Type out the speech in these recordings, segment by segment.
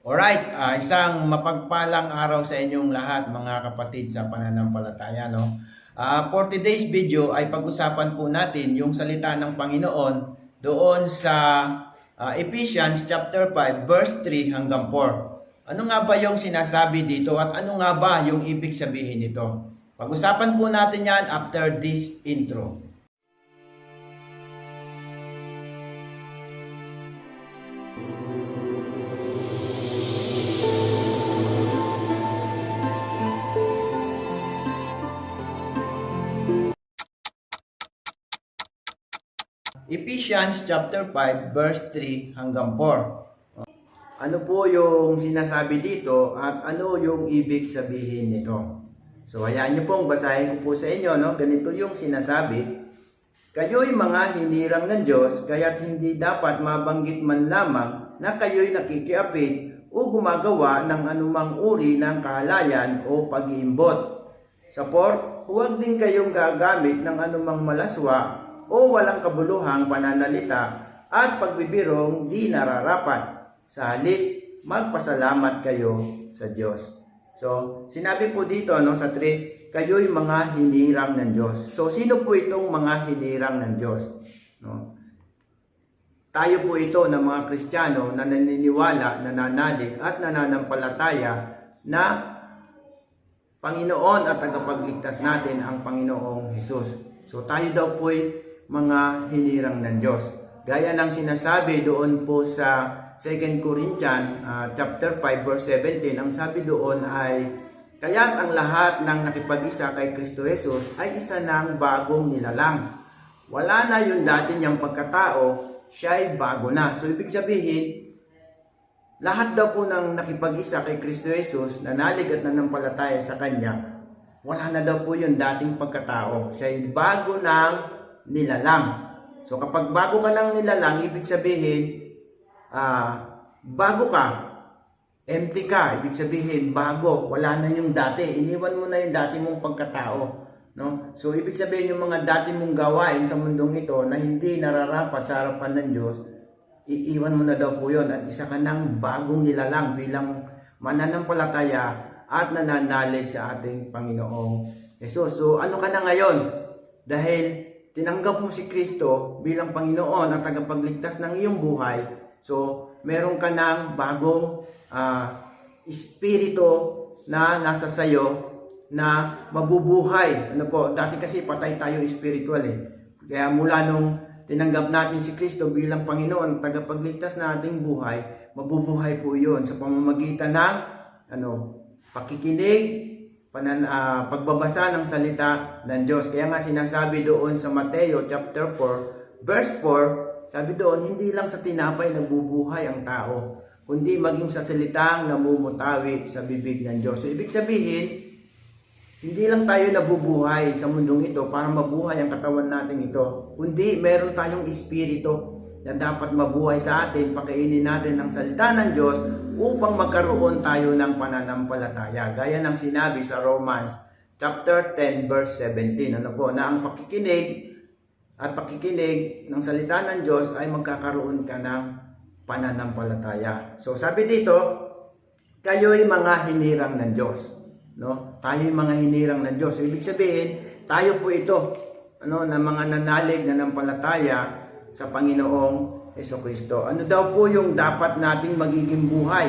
Alright, ah, isang mapagpalang araw sa inyong lahat mga kapatid sa pananampalataya. No? Ah, for today's video ay pag-usapan po natin yung salita ng Panginoon doon sa ah, Ephesians chapter 5 verse 3 hanggang 4. Ano nga ba yung sinasabi dito at ano nga ba yung ibig sabihin nito? Pag-usapan po natin yan after this intro. Ephesians chapter 5 verse 3 hanggang 4. Ano po yung sinasabi dito at ano yung ibig sabihin nito? So hayaan niyo pong basahin ko po sa inyo, no? Ganito yung sinasabi. Kayo'y mga hinirang ng Diyos, kaya't hindi dapat mabanggit man lamang na kayo'y nakikiapit o gumagawa ng anumang uri ng kahalayan o pag-iimbot. Sa por, huwag din kayong gagamit ng anumang malaswa o walang kabuluhang pananalita at pagbibirong di nararapat. Sa halip, magpasalamat kayo sa Diyos. So, sinabi po dito no, sa 3, kayo'y mga hinirang ng Diyos. So, sino po itong mga hinirang ng Diyos? No? Tayo po ito ng mga Kristiyano na naniniwala, nananalig at nananampalataya na Panginoon at tagapagligtas natin ang Panginoong Hesus. So tayo daw po'y mga hinirang ng Diyos. Gaya ng sinasabi doon po sa 2 Corinthians uh, chapter 5 verse 17, ang sabi doon ay kaya't ang lahat ng nakipag-isa kay Kristo Jesus ay isa ng bagong nilalang. Wala na yung dati niyang pagkatao, siya ay bago na. So ibig sabihin, lahat daw po ng nakipag-isa kay Kristo Jesus, nanalig at nanampalataya sa Kanya, wala na daw po yung dating pagkatao. Siya ay bago ng nilalang. So kapag bago ka ng nilalang, ibig sabihin, ah, bago ka, empty ka, ibig sabihin, bago, wala na yung dati. Iniwan mo na yung dati mong pagkatao. No? So, ibig sabihin yung mga dati mong gawain sa mundong ito na hindi nararapat sa harapan ng Diyos, iiwan mo na daw po yun at isa ka ng bagong nilalang bilang mananampalataya at nananalig sa ating Panginoong Jesus. So, ano ka na ngayon? Dahil tinanggap mo si Kristo bilang Panginoon at tagapagligtas ng iyong buhay, so, meron ka ng bagong ah, espiritu na nasa sayo na mabubuhay. Ano po, dati kasi patay tayo spiritual eh. Kaya mula nung tinanggap natin si Kristo bilang Panginoon, tagapagligtas na ating buhay, mabubuhay po yun sa pamamagitan ng ano, pakikinig, panan, ah, pagbabasa ng salita ng Diyos. Kaya nga sinasabi doon sa Mateo chapter 4, verse 4, sabi doon, hindi lang sa tinapay nabubuhay ang tao, kundi maging sa salitang namumutawi sa bibig ng Diyos. So, ibig sabihin, hindi lang tayo nabubuhay sa mundong ito para mabuhay ang katawan natin ito, kundi meron tayong espiritu na dapat mabuhay sa atin, pakainin natin ang salita ng Diyos upang magkaroon tayo ng pananampalataya. Gaya ng sinabi sa Romans chapter 10 verse 17. Ano po, na ang pakikinig at pakikinig ng salita ng Diyos ay magkakaroon ka ng pananampalataya. So sabi dito, kayo'y mga hinirang ng Diyos. No? Tayo'y mga hinirang ng Diyos. So, ibig sabihin, tayo po ito ano, na mga nanalig na nampalataya sa Panginoong Heso Kristo. Ano daw po yung dapat nating magiging buhay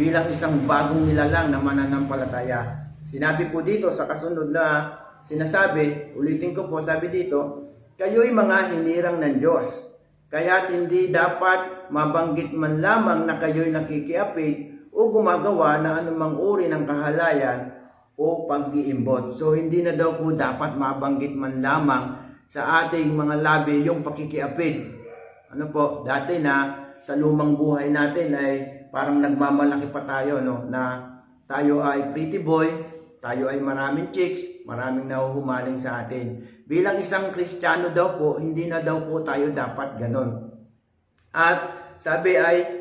bilang isang bagong nilalang na mananampalataya? Sinabi po dito sa kasunod na sinasabi, ulitin ko po, sabi dito, kayo'y mga hinirang ng Diyos. Kaya hindi dapat mabanggit man lamang na kayo'y nakikiapit o gumagawa ng anumang uri ng kahalayan o pag-iimbot. So hindi na daw po dapat mabanggit man lamang sa ating mga labi yung pakikiapit. Ano po, dati na sa lumang buhay natin ay parang nagmamalaki pa tayo no na tayo ay pretty boy, tayo ay maraming chicks, maraming nahuhumaling sa atin. Bilang isang Kristiyano daw po, hindi na daw po tayo dapat ganon. At sabi ay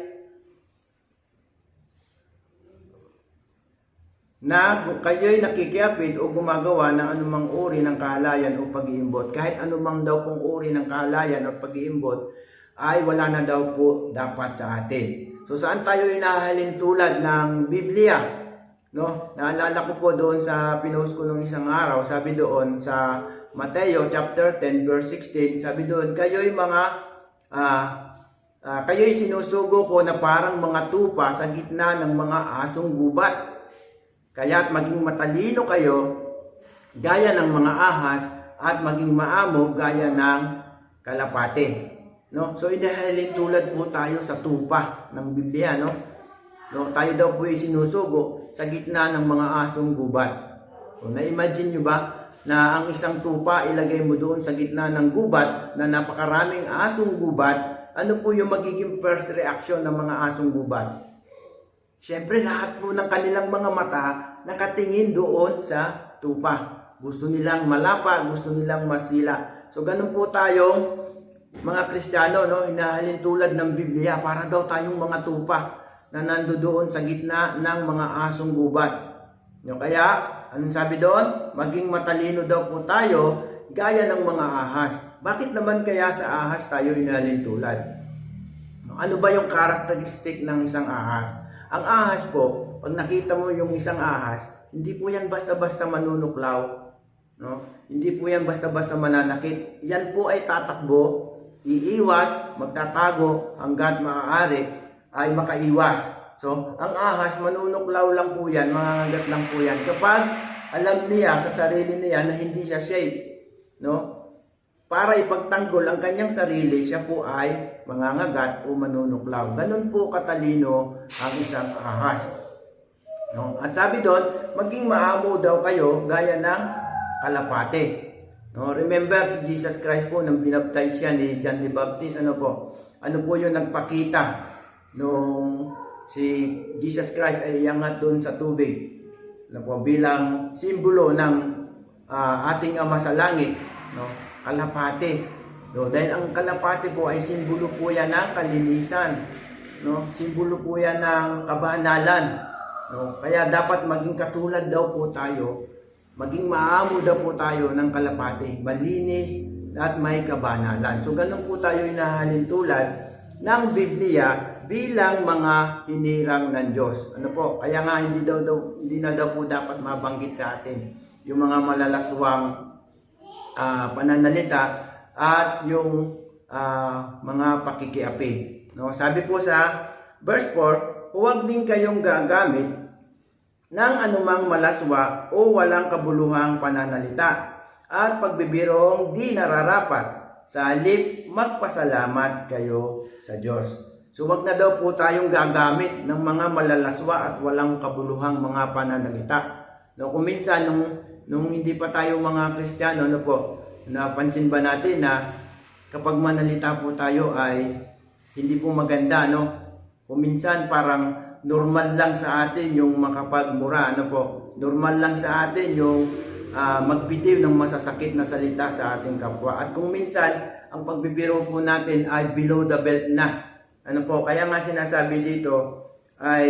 na kayo'y nakikiapid o gumagawa ng anumang uri ng kahalayan o pag-iimbot. Kahit anumang daw pong uri ng kahalayan o pag-iimbot, ay wala na daw po dapat sa atin. So saan tayo inahalin tulad ng Biblia? No? Naalala ko po doon sa pinost ko nung isang araw, sabi doon sa Mateo chapter 10 verse 16, sabi doon, kayo'y mga ah ah, kayo'y sinusugo ko na parang mga tupa sa gitna ng mga asong gubat. Kaya't maging matalino kayo gaya ng mga ahas at maging maamo gaya ng kalapate. No? So inahalin tulad po tayo sa tupa ng Biblia, no? No, tayo daw po ay sinusugo sa gitna ng mga asong gubat. O, na-imagine nyo ba na ang isang tupa ilagay mo doon sa gitna ng gubat na napakaraming asong gubat, ano po yung magiging first reaction ng mga asong gubat? Siyempre, lahat po ng kanilang mga mata nakatingin doon sa tupa. Gusto nilang malapa, gusto nilang masila. So, ganun po tayong mga Kristiyano, no? Inahalin tulad ng Biblia para daw tayong mga tupa na nandoon sa gitna ng mga asong gubat. No, kaya, anong sabi doon? Maging matalino daw po tayo gaya ng mga ahas. Bakit naman kaya sa ahas tayo inahalin tulad? No, ano ba yung characteristic ng isang ahas? Ang ahas po, pag nakita mo yung isang ahas, hindi po yan basta-basta manunuklaw. No? Hindi po yan basta-basta mananakit. Yan po ay tatakbo, iiwas, magtatago hanggat maaari ay makaiwas. So, ang ahas, manunuklaw lang po yan, mangangagat lang po yan. Kapag alam niya sa sarili niya na hindi siya safe, no? Para ipagtanggol ang kanyang sarili, siya po ay mangangagat o manunuklaw. Ganun po katalino ang isang ahas. No? At sabi doon, maging maamo daw kayo gaya ng kalapate. No, remember si Jesus Christ po nang binaptize siya ni John the Baptist, ano po? Ano po yung nagpakita nung si Jesus Christ ay iangat doon sa tubig. Ano po, bilang simbolo ng ah, ating Ama sa langit, no? Kalapate. No, dahil ang kalapate po ay simbolo po yan ng kalinisan, no? Simbolo po yan ng kabanalan. No? Kaya dapat maging katulad daw po tayo maging maamo daw po tayo ng kalapate, malinis at may kabanalan. So ganun po tayo inahalin tulad ng Biblia bilang mga hinirang ng Diyos. Ano po? Kaya nga hindi daw, daw hindi na daw po dapat mabanggit sa atin yung mga malalaswang ah, pananalita at yung ah, mga pakikiapi. No, sabi po sa verse 4, huwag din kayong gagamit ng anumang malaswa o walang kabuluhang pananalita at pagbibirong di nararapat. Sa halip, magpasalamat kayo sa Diyos. So wag na daw po tayong gagamit ng mga malalaswa at walang kabuluhang mga pananalita. No, kung minsan nung, nung hindi pa tayo mga Kristiyano, ano po, napansin ba natin na kapag manalita po tayo ay hindi po maganda, no? Kung minsan parang normal lang sa atin yung makapagmura, ano po? Normal lang sa atin yung ah, magbitiw ng masasakit na salita sa ating kapwa. At kung minsan, ang pagbibiro po natin ay below the belt na. Ano po? Kaya nga sinasabi dito ay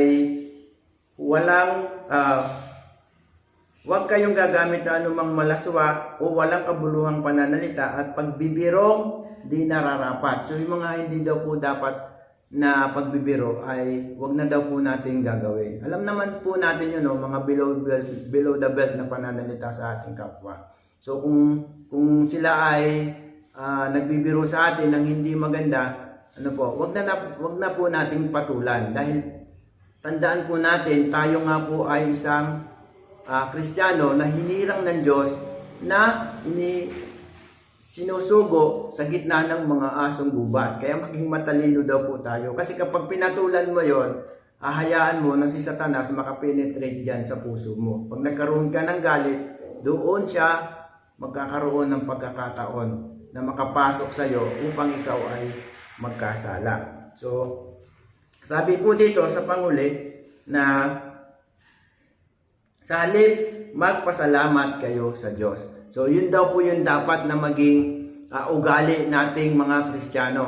walang ah, Huwag kayong gagamit ng anumang malaswa o walang kabuluhang pananalita at pagbibirong di nararapat. So yung mga hindi daw po dapat na pagbibiro ay wag na daw po natin gagawin. Alam naman po natin yun, no, mga below, belt, below the belt na pananalita sa ating kapwa. So kung kung sila ay ah, nagbibiro sa atin ng hindi maganda, ano po, wag na, wag na po nating patulan dahil tandaan po natin tayo nga po ay isang ah, Kristiyano na hinirang ng Diyos na ini sinusugo sa gitna ng mga asong gubat. Kaya maging matalino daw po tayo. Kasi kapag pinatulan mo yon, ahayaan mo na si Satanas makapenetrate dyan sa puso mo. Pag nagkaroon ka ng galit, doon siya magkakaroon ng pagkakataon na makapasok sa iyo upang ikaw ay magkasala. So, sabi po dito sa Panguli na sa magpasalamat kayo sa Diyos. So, yun daw po yung dapat na maging ah, ugali nating mga Kristiyano.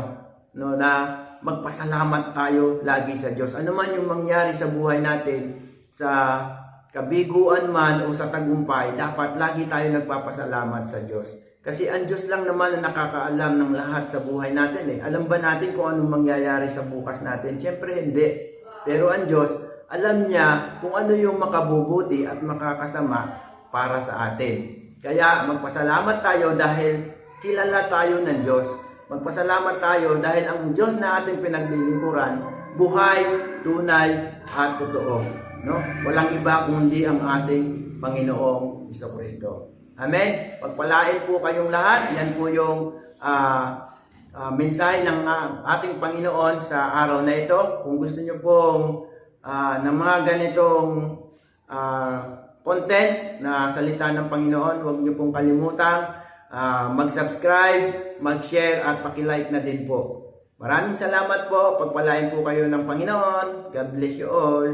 No, na magpasalamat tayo lagi sa Diyos. Ano man yung mangyari sa buhay natin, sa kabiguan man o sa tagumpay, dapat lagi tayo nagpapasalamat sa Diyos. Kasi ang Diyos lang naman ang nakakaalam ng lahat sa buhay natin eh. Alam ba natin kung anong mangyayari sa bukas natin? Siyempre hindi. Pero ang Diyos, alam niya kung ano yung makabubuti at makakasama para sa atin. Kaya magpasalamat tayo dahil kilala tayo ng Diyos. Magpasalamat tayo dahil ang Diyos na ating pinaglilingkuran, buhay, tunay, at totoo. No? Walang iba kundi ang ating Panginoong Iso Kristo. Amen? Pagpalain po kayong lahat. Yan po yung ah, ah, mensahe ng ah, ating Panginoon sa araw na ito. Kung gusto nyo pong ah, ng mga ganitong ah, content na salita ng Panginoon, huwag nyo pong kalimutan ah, mag-subscribe, mag-share at paki-like na din po. Maraming salamat po. Pagpalain po kayo ng Panginoon. God bless you all.